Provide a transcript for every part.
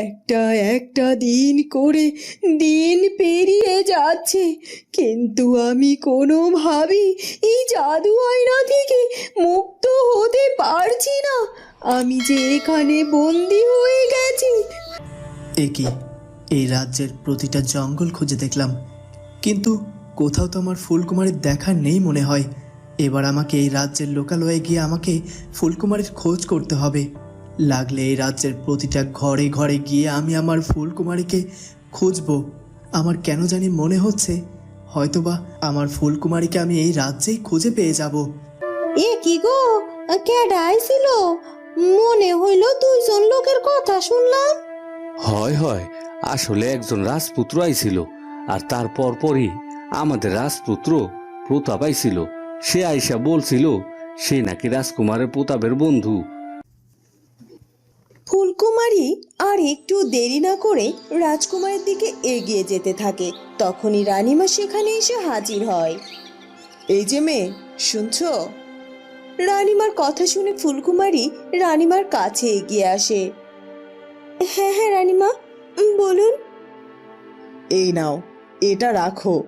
একটা একটা দিন করে দিন পেরিয়ে যাচ্ছে, কিন্তু আমি কোনোভাবেই এই জাদু আয়না থেকে মুক্ত হতে পারছি না। আমি যে এখানে বন্দি হয়ে গেছি। এ কি? এই রাজ্যের প্রতিটা জঙ্গল খুঁজে দেখলাম, কিন্তু কোথাও তো আমার ফুলকুমারীর দেখা নেই মনে হয়। এবার আমাকে এই রাজ্যের লোকালয়ে গিয়ে আমাকে ফুলকুমারীর খোঁজ করতে হবে। লাগলে এই রাজ্যের প্রতিটা ঘরে ঘরে গিয়ে আমি আমার ফুলকুমারীকে খুঁজবো। আমার কেন জানি মনে হচ্ছে হয়তোবা আমার ফুলকুমারীকে আমি এই রাজ্যেই খুঁজে পেয়ে যাব। এ কি গো? কেডা আইছিল মনে হইল দুইজন লোকের কথা শুনলাম। হয় হয় আসলে একজন রাজপুত্র আইছিল আর তার পরপরই আমাদের রাজপুত্র প্রতাপ আইছিল সে আইসা বলছিল সে নাকি রাজকুমারের প্রতাপের বন্ধু। ফুলকুমারী আর একটু দেরি না করে রাজকুমারের দিকে এগিয়ে যেতে থাকে। তখনই রানীমা সেখানে এসে হাজির হয়। এই যে মেয়ে, শুনছো? রানীমার কথা শুনে ফুলকুমারী রানীমার কাছে এগিয়ে আসে। হ্যাঁ হ্যাঁ রানীমা, বলুন। এই নাও, এটা রাখো।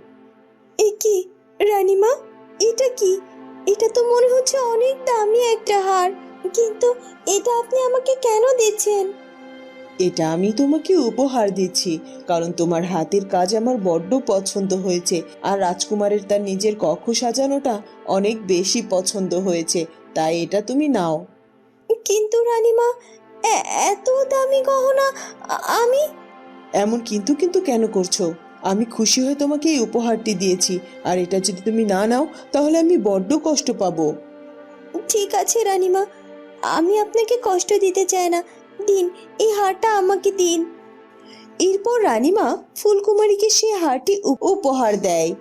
এ কি, রানীমা, এটা কি? এটা তো মনে হচ্ছে অনেক দামি একটা হার। কিন্তু এটা আপনি আমাকে কেন দিচ্ছেন? এটা আমি তোমাকে উপহার দিচ্ছি কারণ তোমার হাতের কাজ আমার বড্ড পছন্দ হয়েছে আর রাজকুমারের তার নিজের কক্ষ সাজানোটা অনেক বেশি পছন্দ হয়েছে তাই এটা তুমি নাও। কিন্তু রানীমা এত দামি গহনা আমি? এমন কিন্তু কিন্তু কেন করছ? আমি খুশি হয়ে তোমাকে এই উপহারটি দিয়েছি আর এটা যদি তুমি না নাও তাহলে আমি বড্ড কষ্ট পাবো। ঠিক আছে রানীমা আমি আপনাকে কষ্ট দিতে চাই না। দিন, এই হারটা আমাকে দিন। এরপর রানীমা ফুলকুমারীকে সে হারটি উপহার দেয়।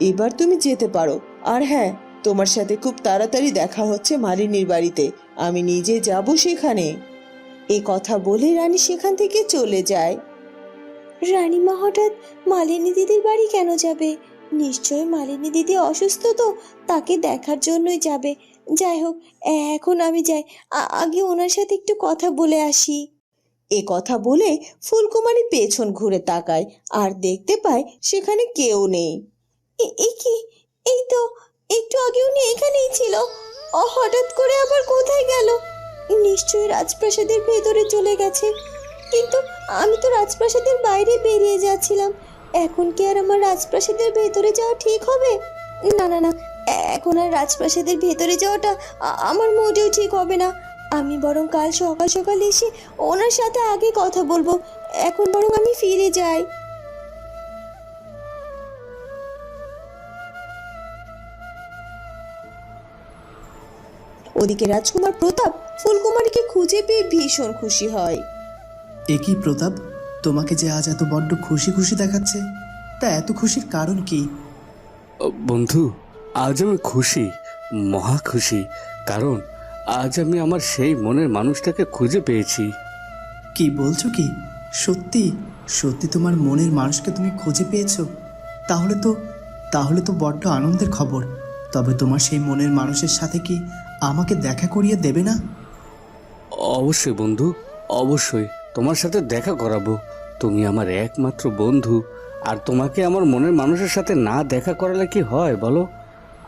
এবার তুমি যেতে পারো। আর হ্যাঁ তোমার সাথে খুব তাড়াতাড়ি দেখা হচ্ছে মালিনীর বাড়িতে। আমি নিজে যাব সেখানে। এ কথা বলে রানী সেখান থেকে চলে যায়। রানীমা, হঠাৎ মালিনী দিদির বাড়ি কেন যাবে? নিশ্চয় মালিনী দিদি অসুস্থ তো, তাকে দেখার জন্যই যাবে। যাই হোক এখন আমি যাই। আগে ওনার সাথে একটু কথা বলে আসি। এ কথা বলে ফুলকুমারী পেছন ঘুরে তাকায় আর দেখতে পায় সেখানে কেউ নেই। এ- কি? এই তো একটু আগে উনি এখানেই ছিল। ও হঠাৎ করে আবার কোথায় গেল? নিশ্চয়ই রাজপ্রাসাদের ভেতরে চলে গেছে। কিন্তু আমি তো রাজপ্রাসাদের বাইরে বেরিয়ে যাচ্ছিলাম। এখন কি আর আমার রাজপ্রাসাদের ভেতরে যাওয়া ঠিক হবে? না না না এখন আর রাজপ্রাসাদের ভেতরে যাওয়াটা আমার মোটেও ঠিক হবে না। আমি বরং কাল সকাল সকাল এসে ওনার সাথে আগে কথা বলব। এখন বরং আমি ফিরে যাই। ওদিকে রাজকুমার প্রতাপ ফুলকুমারীকে খুঁজে পেয়ে ভীষণ খুশি হয়। একই প্রতাপ? তোমাকে যে আজ এত বড্ড খুশি খুশি দেখাচ্ছে তা এত খুশির কারণ কি? বন্ধু আজ আমি খুশি মহা খুশি কারণ আজ আমি আমার সেই মনের মানুষটাকে খুঁজে পেয়েছি। কি বলছো কি? সত্যি? সত্যি তোমার মনের মানুষকে তুমি খুঁজে পেয়েছ? তাহলে তো তাহলে তো বড্ড আনন্দের খবর। তবে তোমার সেই মনের মানুষের সাথে কি আমাকে দেখা করিয়ে দেবে না? অবশ্যই বন্ধু অবশ্যই। তোমার সাথে দেখা করাবো। তুমি আমার একমাত্র বন্ধু। আর তোমাকে আমার মনের মানুষের সাথে না দেখা করালে কি হয় বলো?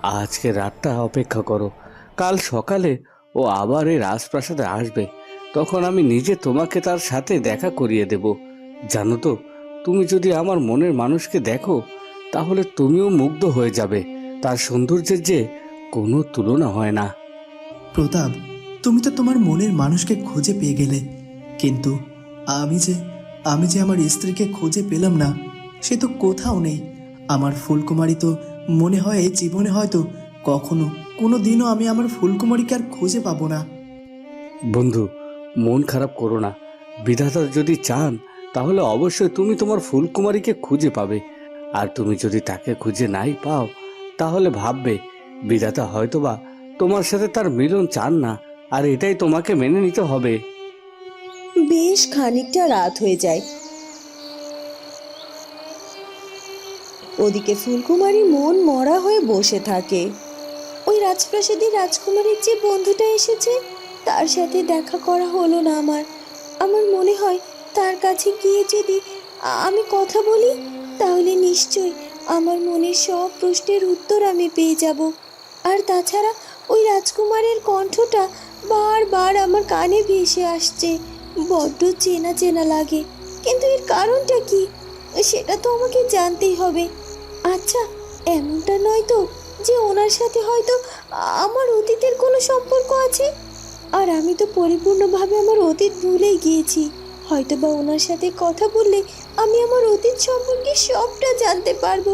আজকে রাতটা অপেক্ষা করো। কাল সকালে ও আবার এই রাজপ্রাসাদে আসবে। তখন আমি নিজে তোমাকে তার সাথে দেখা করিয়ে দেব। জানো তো, তুমি যদি আমার মনের মানুষকে দেখো, তাহলে তুমিও মুগ্ধ হয়ে যাবে। তার সৌন্দর্যের যে কোনো তুলনা হয় না। প্রতাপ, তুমি তো তোমার মনের মানুষকে খুঁজে পেয়ে গেলে। কিন্তু আমি যে আমি যে আমার স্ত্রীকে খুঁজে পেলাম না, সে তো কোথাও নেই। আমার ফুলকুমারী তো মনে হয় এই জীবনে হয়তো কখনো কোনো দিনও আমি আমার ফুলকুমারীকে আর খুঁজে পাবো না। বন্ধু মন খারাপ করো না। বিধাতা যদি চান তাহলে অবশ্যই তুমি তোমার ফুলকুমারীকে খুঁজে পাবে। আর তুমি যদি তাকে খুঁজে নাই পাও তাহলে ভাববে বিধাতা হয়তোবা তোমার সাথে তার মিলন চান না আর এটাই তোমাকে মেনে নিতে হবে। বেশ খানিকটা রাত হয়ে যায়। ওদিকে ফুলকুমারী মন মরা হয়ে বসে থাকে। ওই রাজপ্রাসাদের রাজকুমারীর যে বন্ধুটা এসেছে, তার সাথে দেখা করা হলো না আমার। আমার মনে হয় তার কাছে গিয়ে যদি আমি কথা বলি, তাহলে নিশ্চয় আমার মনের সব প্রশ্নের উত্তর আমি পেয়ে যাব। আর তাছাড়া ওই রাজকুমারের কণ্ঠটা বারবার আমার কানে ভেসে আসছে। বড্ড চেনা চেনা লাগে। কিন্তু এর কারণটা কি? সেটা তো আমাকে জানতেই হবে। আচ্ছা এমনটা নয় তো যে ওনার সাথে হয়তো আমার অতীতের কোনো সম্পর্ক আছে? আর আমি তো পরিপূর্ণভাবে আমার অতীত ভুলেই গিয়েছি। হয়তো বা ওনার সাথে কথা বললে আমি আমার অতীত সম্পর্কে সবটা জানতে পারব।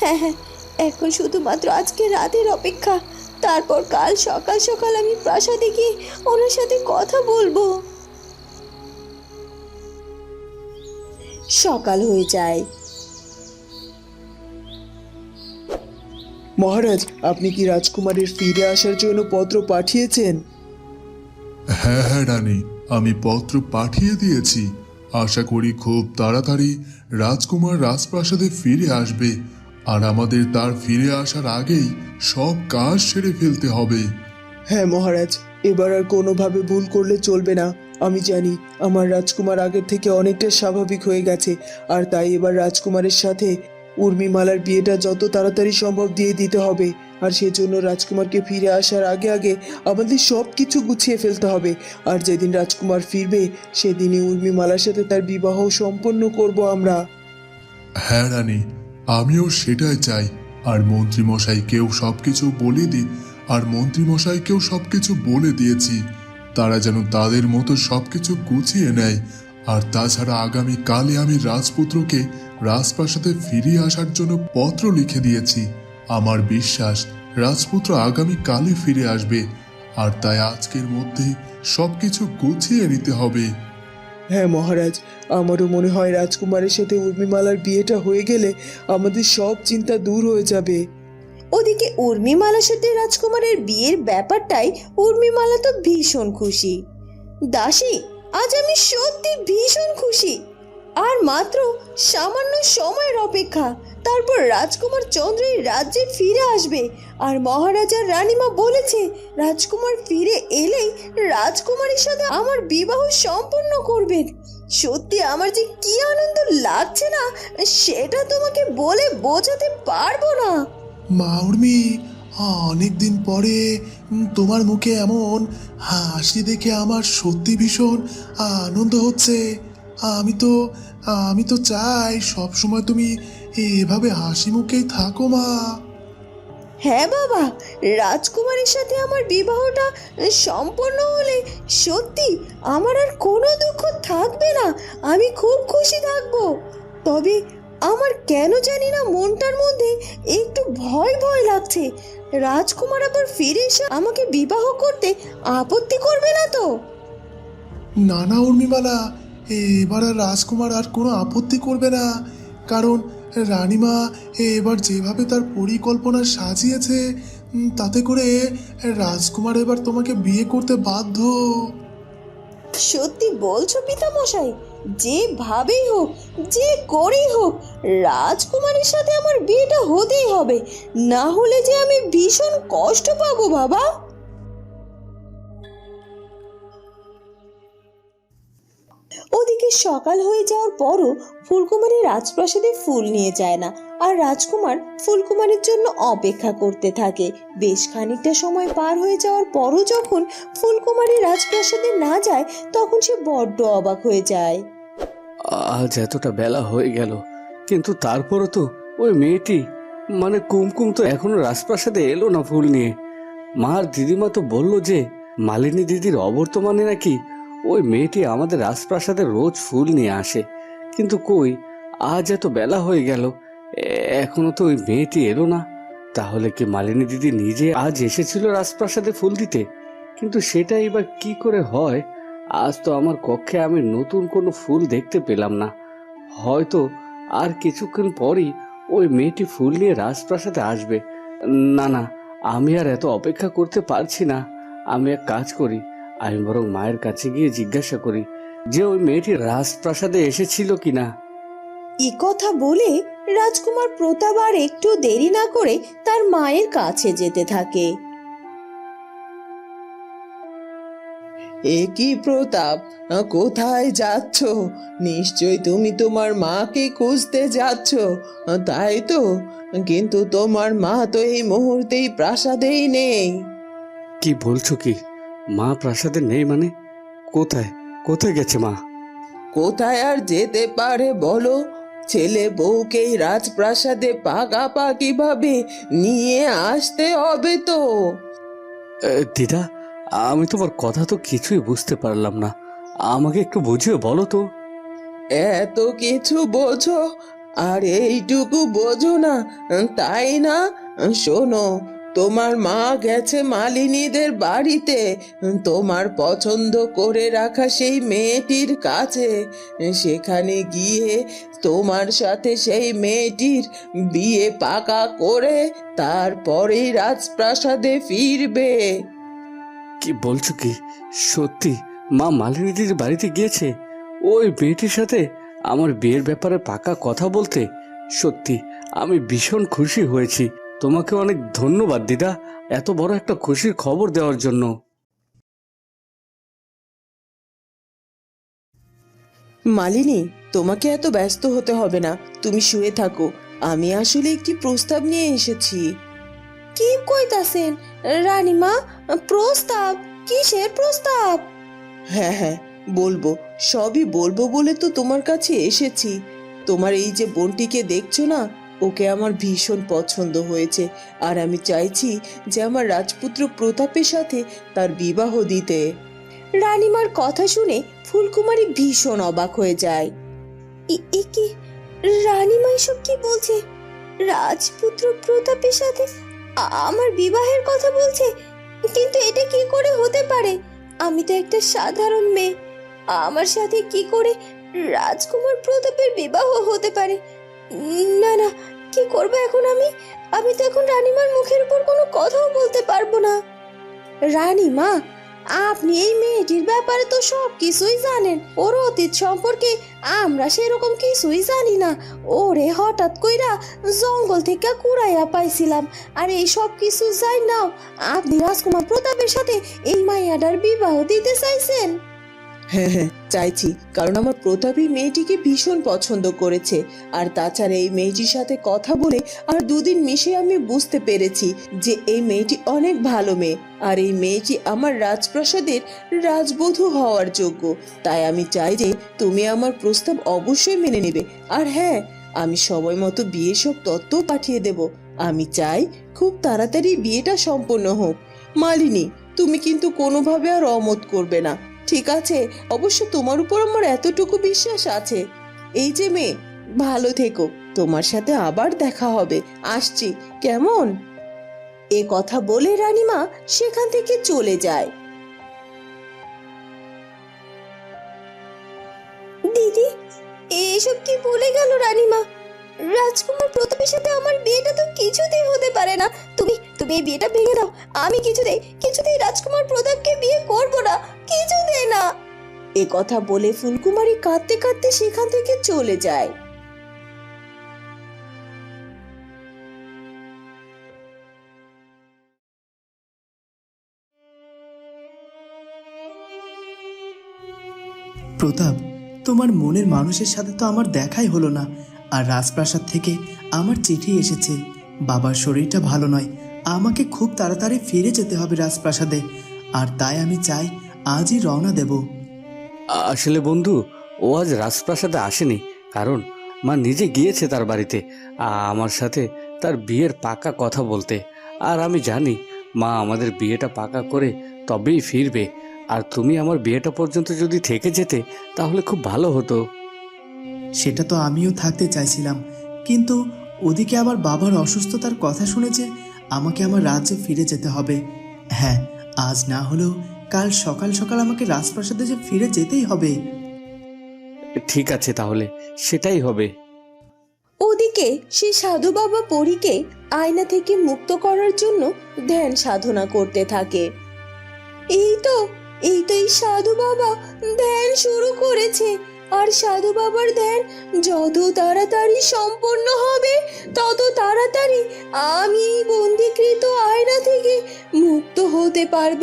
হ্যাঁ হ্যাঁ এখন শুধুমাত্র আজকে রাতের অপেক্ষা। তারপর কাল সকাল সকাল আমি প্রাসাদে গিয়ে ওনার সাথে কথা বলব। সকাল হয়ে যায়। মহারাজ আপনি কি রাজকুমারের ফিরে আসার জন্য পত্র পাঠিয়েছেন? হ্যাঁ হ্যাঁ রানী আমি পত্র পাঠিয়ে দিয়েছি। আশা করি খুব তাড়াতাড়ি রাজকুমার রাজপ্রাসাদে ফিরে আসবে। আর আমাদের তার ফিরে আসার আগেই সব কাজ সেরে ফেলতে হবে। হ্যাঁ মহারাজ এবার আর কোনোভাবে ভুল করলে চলবে না। আমি জানি আমার রাজকুমার আগের থেকে অনেকটা স্বাভাবিক হয়ে গেছে আর তাই এবার রাজকুমারের সাথে উর্মিমালার বিয়েটা যত তাড়াতাড়ি সম্ভব দিয়ে দিতে হবে, আর সেজন্য রাজকুমারকে ফিরে আসার আগে আগে আমাদের সব কিছু গুছিয়ে ফেলতে হবে। আর যেদিন রাজকুমার ফিরবে, সেদিনই উর্মিমালার সাথে তার বিবাহ সম্পন্ন করব আমরা। হ্যাঁ রানী, আমিও সেটাই চাই। আর মন্ত্রী মশাইকেও সবকিছু বলে দিই আর মন্ত্রী মশাইকেও সবকিছু বলে দিয়েছি। তারা যেন তাদের মতো সবকিছু গুছিয়ে নেয়। আর তাছাড়া আগামী কালে আমি রাজপুত্রকে রাজপ্রাসাদে ফিরিয়ে আসার জন্য পত্র লিখে দিয়েছি। আমার বিশ্বাস রাজপুত্র আগামী কালে ফিরে আসবে। আর তাই আজকের মধ্যে সবকিছু গুছিয়ে নিতে হবে। হ্যাঁ মহারাজ আমারও মনে হয় রাজকুমারের সাথে উর্মিমালার বিয়েটা হয়ে গেলে আমাদের সব চিন্তা দূর হয়ে যাবে। ওদিকে উর্মিমালার সাথে রাজকুমারের বিয়ের ব্যাপারটাই উর্মিমালা তো ভীষণ খুশি। দাসী আজ আমি সত্যি ভীষণ খুশি। আর মাত্র সামান্য সময়ের অপেক্ষা, তারপর রাজকুমার চন্দ্র এই রাজ্যে ফিরে আসবে। আর মহারাজার রানীমা বলেছে, রাজকুমার ফিরে এলেই রাজকুমারীর সাথে আমার বিবাহ সম্পন্ন করবেন। সত্যি আমার যে কি আনন্দ লাগছে না, সেটা তোমাকে বলে বোঝাতে পারব না। মা অনেক দিন পরে তোমার মুখে এমন হাসি দেখে আমার সত্যি ভীষণ আনন্দ হচ্ছে। আমি তো আমি তো চাই সব সময় তুমি এভাবে হাসি মুখেই থাকো মা। হ্যাঁ বাবা রাজকুমারের সাথে আমার বিবাহটা সম্পন্ন হলে সত্যি আমার আর কোনো দুঃখ থাকবে না আমি খুব খুশি থাকব। তবে আমার কেন জানি না মনটার মধ্যে একটু ভয় ভয় লাগছে। রাজকুমার আবার ফিরে এসে আমাকে বিবাহ করতে আপত্তি করবে না তো? না না উর্মিমালা এবার আর রাজকুমার আর কোনো আপত্তি করবে না, কারণ রানীমা এবার যেভাবে তার পরিকল্পনা সাজিয়েছে তাতে করে রাজকুমার এবার তোমাকে বিয়ে করতে বাধ্য। সত্যি বলছো পিতামশাই, যেভাবেই হোক, যে করেই হোক, রাজকুমারের সাথে আমার বিয়েটা হতেই হবে। না হলে যে আমি ভীষণ কষ্ট পাবো বাবা। ওদিকে সকাল হয়ে যাওয়ার পরও ফুলকুমারী রাজপ্রাসাদে ফুল নিয়ে যায় না, আর রাজকুমার ফুলকুমারের জন্য অপেক্ষা করতে থাকে। বেশ খানিকটা সময় পার হয়ে যাওয়ার পরও যখন ফুলকুমারী রাজপ্রাসাদে না যায়, তখন সে বড্ড অবাক হয়ে যায়। আজ এতটা বেলা হয়ে গেল, কিন্তু তারপরও তো ওই মেয়েটি মানে কুমকুম তো এখনও রাজপ্রাসাদে এলো না ফুল নিয়ে। মার দিদিমা তো বলল যে, মালিনী দিদির অবর্তমানে নাকি ওই মেয়েটি আমাদের রাজপ্রাসাদে রোজ ফুল নিয়ে আসে। কিন্তু কই, আজ এত বেলা হয়ে গেল এখনও তো ওই মেয়েটি এলো না। তাহলে কি মালিনী দিদি নিজে আজ এসেছিল রাজপ্রাসাদে ফুল দিতে? কিন্তু সেটা এবার কি করে হয়? আজ তো আমার কক্ষে আমি নতুন কোনো ফুল দেখতে পেলাম না। হয়তো আর কিছুক্ষণ পরই ওই মেয়েটি ফুল নিয়ে রাজপ্রাসাদে আসবে। না না, আমি আর এত অপেক্ষা করতে পারছি না। আমি এক কাজ করি আমি বরং মায়ের কাছে গিয়ে জিজ্ঞাসা করি যে ওই মেয়েটি রাজপ্রাসাদে এসেছিল কিনা? এ কথা বলে রাজকুমার প্রতাপ আর একটু দেরি না করে তার মায়ের কাছে যেতে থাকে। এ কি প্রতাপ? কোথায় যাচ্ছ? নিশ্চয় তুমি তোমার মাকে খুঁজতে যাচ্ছ। তাই তো কিন্তু তোমার মা তো এই মুহূর্তেই প্রাসাদেই নেই। কি বলছো কি? মা প্রাসাদে নেই মানে? কোথায়? কোথায় গেছে মা? কোথায় আর যেতে পারে বলো? ছেলে বউকেই রাজপ্রাসাদে পাকাপাকি ভাবে নিয়ে আসতে হবে তো। দিদা আমি তোমার কথা তো কিছুই বুঝতে পারলাম না। আমাকে একটু বুঝিয়ে বলো তো। এত কিছু বোঝো আর এইটুকু বোঝো না তাই না? শোনো তোমার মা গেছে মালিনীদের বাড়িতে। তোমার পছন্দ করে রাখা সেই মেয়েটির কাছে। সেখানে গিয়ে তোমার সাথে সেই মেয়েটির বিয়ে পাকা করে তারপরেই রাজপ্রাসাদে ফিরবে। কি বলছো কি? সত্যি? মা মালিনীদের বাড়িতে গিয়েছে? ওই মেয়েটির সাথে আমার বিয়ের ব্যাপারে পাকা কথা বলতে? সত্যি, আমি ভীষণ খুশি হয়েছি। তোমাকে অনেক ধন্যবাদ দিদা। এত বড় একটা খুশির খবর দেওয়ার জন্য। মালিনী তোমাকে এত ব্যস্ত হতে হবে না। তুমি শুয়ে থাকো। আমি আসলে একটি প্রস্তাব নিয়ে এসেছি। কি কইতাছেন? রানীমা প্রস্তাব? কিসের প্রস্তাব? হ্যাঁ হ্যাঁ বলব। সবই বলব বলে তো তোমার কাছে এসেছি। তোমার এই যে বোনটিকে দেখছ না ওকে আমার ভীষণ পছন্দ হয়েছে আর আমি চাইছি যে আমার রাজপুত্র প্রতাপের সাথে তার বিবাহ দিতে। রানীমার কথা শুনে ফুলকুমারী ভীষণ অবাক হয়ে যায়। এ কি? রানীমা এসব কি বলছে? রাজপুত্র প্রতাপের সাথে আমার বিবাহের কথা বলছে? কিন্তু এটা কি করে হতে পারে? আমি তো একটা সাধারণ মেয়ে। আমার সাথে কি করে রাজকুমার প্রতাপের বিবাহ হতে পারে? না না, কি করব এখন আমি? আমি তো এখন রানীমার মুখের উপর কোনো কথাও বলতে পারব না। রানীমা, আপনি এই মেয়েটির ব্যাপারে তো সব কিছুই জানেন। ওর অতীত সম্পর্কে আমরা সেরকম কিছুই জানি না। ওরে হঠাৎ কইরা জঙ্গল থেকে কুড়াইয়া পাইছিলাম। আর এই সব কিছু যাই নাও, আপনি রাজকুমার প্রতাপের সাথে এই মাইয়াটার বিবাহ দিতে চাইছেন? হ্যাঁ হ্যাঁ চাইছি। কারণ আমার প্রতাপী মেয়েটিকে ভীষণ পছন্দ করেছে। আর তাছাড়া এই মেয়েটির সাথে কথা বলে আর দুদিন মিশে আমি বুঝতে পেরেছি যে এই মেয়েটি অনেক ভালো মেয়ে। আর এই মেয়েটি আমার রাজপ্রাসাদের রাজবধূ হওয়ার যোগ্য। তাই আমি চাই যে তুমি আমার প্রস্তাব অবশ্যই মেনে নেবে। আর হ্যাঁ আমি সময় মতো বিয়ে সব তত্ত্ব পাঠিয়ে দেব। আমি চাই খুব তাড়াতাড়ি বিয়েটা সম্পন্ন হোক। মালিনী, তুমি কিন্তু কোনোভাবে আর অমত করবে না। ঠিক আছে, অবশ্য তোমার উপর আমার এতটুকু বিশ্বাস আছে। এই যে মেয়ে, ভালো থেকো, তোমার সাথে আবার দেখা হবে। আসছি, কেমন? এ কথা বলে রানীমা সেখান থেকে চলে যায়। দিদি এসব কি বলে গেল রানীমা? রাজকুমার প্রতাপের সাথে আমার বিয়েটা তো কিছুতেই হতে পারে না। তুমি তুমি এই বিয়েটা ভেঙে দাও। আমি কিছুতেই কিছুতেই রাজকুমার প্রতাপকে বিয়ে করব না। কিছুতেই না। এ কথা বলে ফুলকুমারী কাঁদতে কাঁদতে সেখান থেকে চলে যায়। প্রতাপ তোমার মনের মানুষের সাথে তো আমার দেখাই হলো না। আর রাজপ্রাসাদ থেকে আমার চিঠি এসেছে। বাবার শরীরটা ভালো নয়। আমাকে খুব তাড়াতাড়ি ফিরে যেতে হবে রাজপ্রাসাদে। আর তাই আমি চাই আজই রওনা দেব। আসলে বন্ধু, ও আজ রাজপ্রাসাদে আসেনি। কারণ মা নিজে গিয়েছে তার বাড়িতে আমার সাথে তার বিয়ের পাকা কথা বলতে। আর আমি জানি, মা আমাদের বিয়েটা পাকা করে তবেই ফিরবে। আর তুমি আমার বিয়েটা পর্যন্ত যদি থেকে যেতে, তাহলে খুব ভালো হতো। সেটা তো আমিও থাকতে চাইছিলাম। কিন্তু ওদিকে আবার বাবার অসুস্থতার কথা শুনে যে আমাকে আমার রাজ্যে ফিরে যেতে হবে। হ্যাঁ আজ না হলেও কাল সকাল সকাল আমাকে রাজপ্রাসাদে যে ফিরে যেতেই হবে। ঠিক আছে তাহলে সেটাই হবে। ওদিকে সে সাধু বাবা পরীকে আয়না থেকে মুক্ত করার জন্য ধ্যান সাধনা করতে থাকে। এই তো এই তো এই সাধু বাবা ধ্যান শুরু করেছে। আর সাধু বাবার ধ্যান যত তাড়াতাড়ি সম্পন্ন হবে, তত তাড়াতাড়ি আমি এই বন্দিকৃত আয়না থেকে মুক্ত হতে পারব।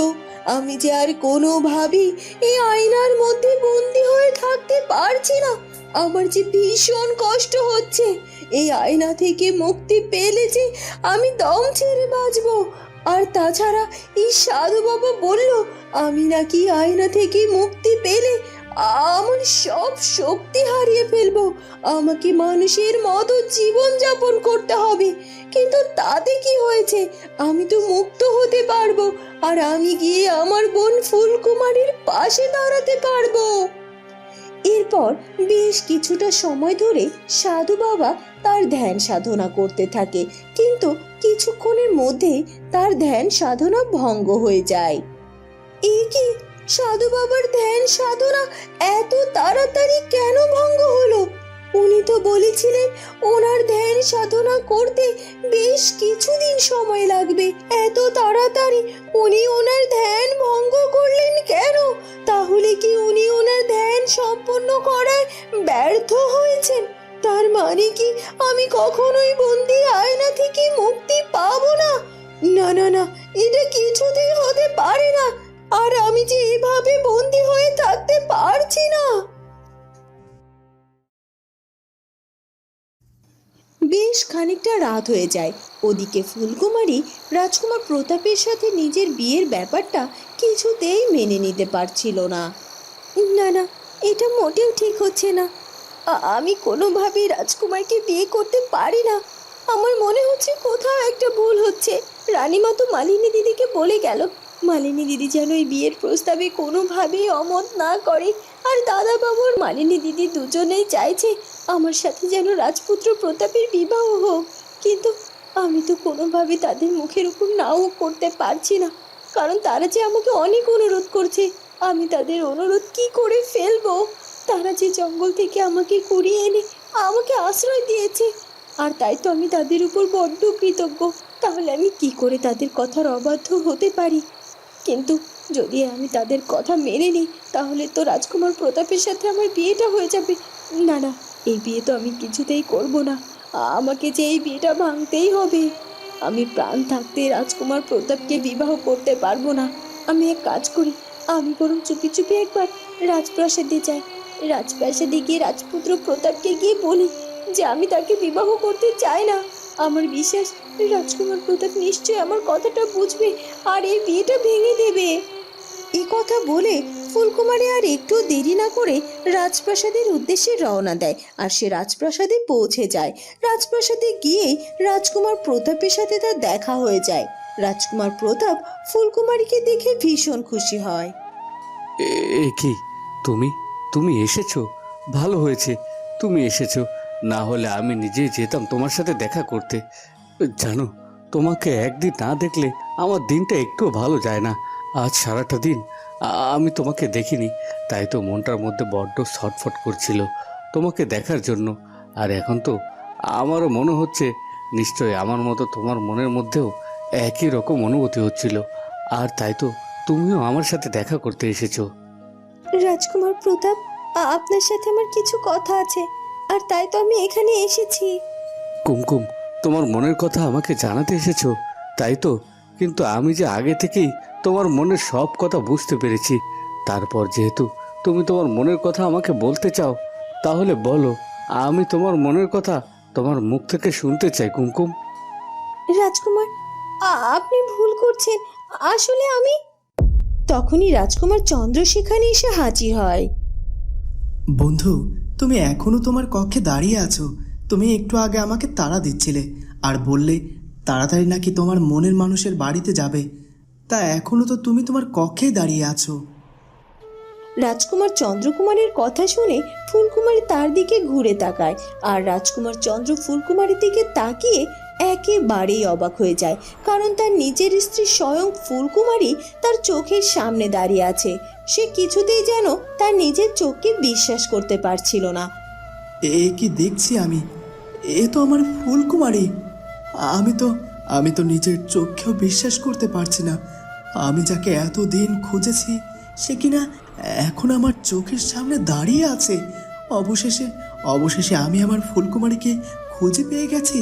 আমি যে আর কোনোভাবেই এই আয়নার মধ্যে বন্দি হয়ে থাকতে পারছি না। আমার যে ভীষণ কষ্ট হচ্ছে, এই আয়না থেকে মুক্তি পেলে যে আমি দম ছেড়ে বাঁচবো। আর তাছাড়া এই সাধু বাবা বলল, আমি নাকি আয়না থেকে মুক্তি পেলে আমার সব শক্তি হারিয়ে ফেলব। আমাকে মানুষের মতো জীবন যাপন করতে হবে। কিন্তু তাতে কি হয়েছে? আমি তো মুক্ত হতে পারব। আর আমি গিয়ে আমার বোন ফুলকুমারীর পাশে দাঁড়াতে পারব। এরপর বেশ কিছুটা সময় ধরে সাধু বাবা তার ধ্যান সাধনা করতে থাকে। কিন্তু কিছুক্ষণের মধ্যে তার ধ্যান সাধনা ভঙ্গ হয়ে যায়। এই কি? সাধু বাবার ধ্যান সাধনা এত তাড়াতাড়ি কেন ভঙ্গ হলো? উনি তো বলেছিলেন ওনার ধ্যান সাধনা করতে বেশ কিছুদিন সময় লাগবে। এত তাড়াতাড়ি উনি ওনার ধ্যান ভঙ্গ করলেন কেন? তাহলে কি উনি ওনার ধ্যান সম্পন্ন করায় ব্যর্থ হয়েছেন? তার মানে কি আমি কখনোই বন্দি আয়না থেকে মুক্তি পাবো না? না না না, এটা কিছুতেই হতে পারে না। আর আমি যে এভাবে বন্দি হয়ে থাকতে পারছি না। বেশ খানিকটা রাত হয়ে যায়। ওদিকে ফুলকুমারী রাজকুমার প্রতাপের সাথে নিজের বিয়ের ব্যাপারটা কিছুতেই মেনে নিতে পারছিল না। না না, এটা মোটেও ঠিক হচ্ছে না। আমি কোনোভাবেই রাজকুমারকে বিয়ে করতে পারি না। আমার মনে হচ্ছে কোথাও একটা ভুল হচ্ছে। রানীমা তো মালিনী দিদিকে বলে গেল। মালিনী দিদি যেন এই বিয়ের প্রস্তাবে কোনোভাবেই অমত না করে। আর দাদা বাবুর মালিনী দিদি দুজনেই চাইছে আমার সাথে যেন রাজপুত্র প্রতাপের বিবাহ হোক। কিন্তু আমি তো কোনোভাবে তাদের মুখের উপর নাও করতে পারছি না। কারণ তারা যে আমাকে অনেক অনুরোধ করছে, আমি তাদের অনুরোধ কি করে ফেলব? তারা যে জঙ্গল থেকে আমাকে কুড়িয়ে এনে আমাকে আশ্রয় দিয়েছে, আর তাই তো আমি তাদের উপর বড্ড কৃতজ্ঞ। তাহলে আমি কি করে তাদের কথার অবাধ্য হতে পারি? কিন্তু যদি আমি তাদের কথা মেনে নিই, তাহলে তো রাজকুমার প্রতাপের সাথে আমার বিয়েটা হয়ে যাবে। না না, এই বিয়ে তো আমি কিছুতেই করব না। আমাকে যে এই বিয়েটা ভাঙতেই হবে। আমি প্রাণ থাকতে রাজকুমার প্রতাপকে বিবাহ করতে পারব না। আমি এক কাজ করি, আমি বরং চুপি চুপি একবার রাজপ্রাসাদে যাই। রাজপ্রাসাদে গিয়ে রাজপুত্র প্রতাপকে গিয়ে বলি যে আমি তাকে বিবাহ করতে চাই না। আমার বিশ্বাস রাজকুমার প্রতাপ নিশ্চয়ই আমার কথাটা বুঝবে আর এই বিয়েটা ভেঙে দেবে। এ কথা বলে ফুলকুমারী আর একটু দেরি না করে রাজপ্রাসাদের উদ্দেশ্যে রওনা দেয় আর সে রাজপ্রাসাদে পৌঁছে যায়। রাজপ্রাসাদে গিয়েই রাজকুমার প্রতাপের সাথে তার দেখা হয়ে যায়। রাজকুমার প্রতাপ ফুলকুমারীকে দেখে ভীষণ খুশি হয়। এ- কি? তুমি তুমি এসেছ? ভালো হয়েছে। তুমি এসেছ। না হলে আমি নিজেই যেতাম তোমার সাথে দেখা করতে। জানো, তোমাকে একদিন না দেখলে আমার দিনটা একটু ভালো যায় না। আজ সারাটা দিন আমি তোমাকে দেখিনি, তাই তো মনটার মধ্যে বড্ড ছটফট করছিল তোমাকে দেখার জন্য। আর এখন তো আমারও মনে হচ্ছে নিশ্চয়ই আমার মতো তোমার মনের মধ্যেও একই রকম অনুভূতি হচ্ছিল। আর তাই তো তুমিও আমার সাথে দেখা করতে এসেছ। রাজকুমার প্রতাপ আপনার সাথে আমার কিছু কথা আছে। আর তাই তো আমি এখানে এসেছি। কুমকুম তোমার মনের কথা আমাকে জানাতে এসেছ? তাই তো কিন্তু আমি যে আগে থেকেই তোমার মনের সব কথা বুঝতে পেরেছি তারপর যেহেতু তুমি তোমার মনের কথা আমাকে বলতে চাও তাহলে বলো আমি তোমার মনের কথা তোমার মুখ থেকে শুনতে চাই কুমকুম। রাজকুমার আ- আপনি ভুল করছেন আসলে আমি তখনই রাজকুমার চন্দ্র সেখানে এসে হাজির হয়। বন্ধু তুমি এখনও তোমার কক্ষে দাঁড়িয়ে আছো। তুমি একটু আগে আমাকে তাড়া দিচ্ছিলে। আর বললে, তাড়াতাড়ি নাকি তোমার মনের মানুষের বাড়িতে যাবে। তা এখনও তো তুমি তোমার কক্ষেই দাঁড়িয়ে আছো। রাজকুমার চন্দ্রকুমারের কথা শুনে ফুলকুমারী তার দিকে ঘুরে তাকায়। আর রাজকুমার চন্দ্র ফুলকুমারীর দিকে তাকিয়ে একেবারেই অবাক হয়ে যায়, কারণ তার নিজের স্ত্রী স্বয়ং ফুলকুমারী তার চোখের সামনে দাঁড়িয়ে আছে। সে কিছুতেই যেন তার নিজের চোখকে বিশ্বাস করতে পারছিল না। এ কি দেখছি আমি? এ তো আমার ফুলকুমারী আমি তো আমি তো নিজের চোখেও বিশ্বাস করতে পারছি না। আমি যাকে এত দিন খুঁজেছি, সে কিনা এখন আমার চোখের সামনে দাঁড়িয়ে আছে। অবশেষে অবশেষে আমি আমার ফুলকুমারীকে খুঁজে পেয়ে গেছি।